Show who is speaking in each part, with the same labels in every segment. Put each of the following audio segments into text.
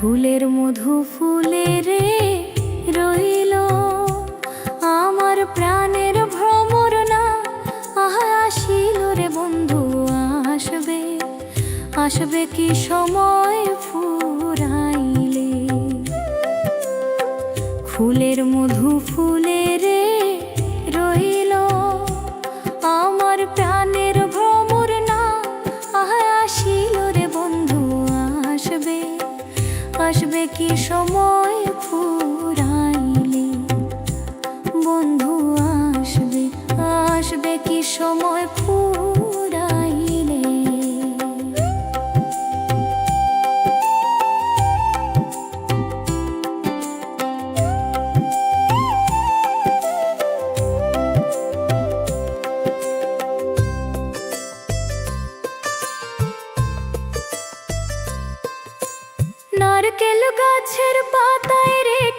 Speaker 1: মধু ফুলে রে রইল। আমার প্রাণের ভ্রমর না আসিল রে বন্ধু, আসবে আসবে কি সময় ফুরাইলে? ফুলের মধু ফুলে বন্ধু আসবে আসবে কি সময় ফুরাইলে? নারকেল গাছের পাতায় রেটিয়া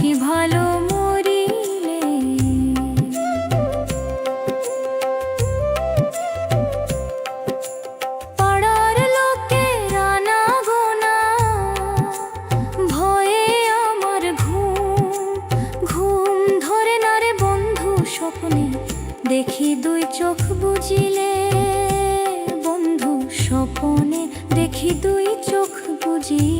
Speaker 1: কি ভালো মরিলে? পাড়ার লোকে রানা গোনা ভয়ে আমার ঘুম ঘুম ধরে না রে বন্ধু স্বপ্নে। দেখি দুই চোখ বুঝিলে, বন্ধু স্বপনে। দেখি দুই চোখ বুঝিলে।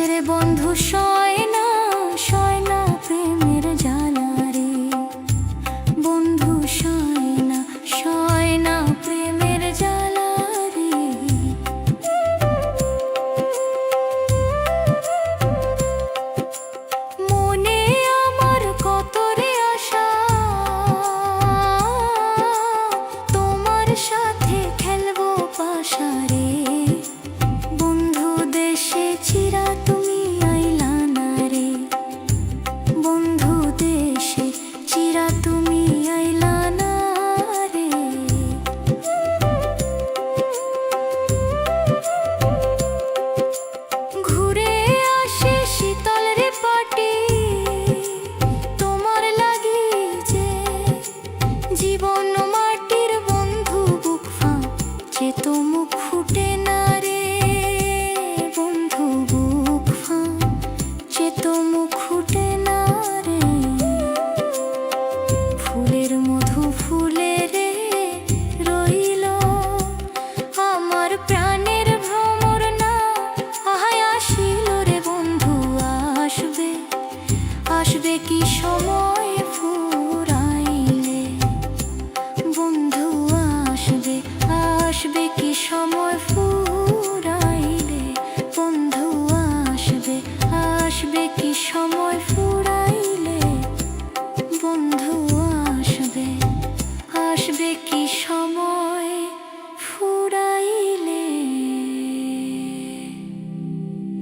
Speaker 1: গাছের বন্ধু সয়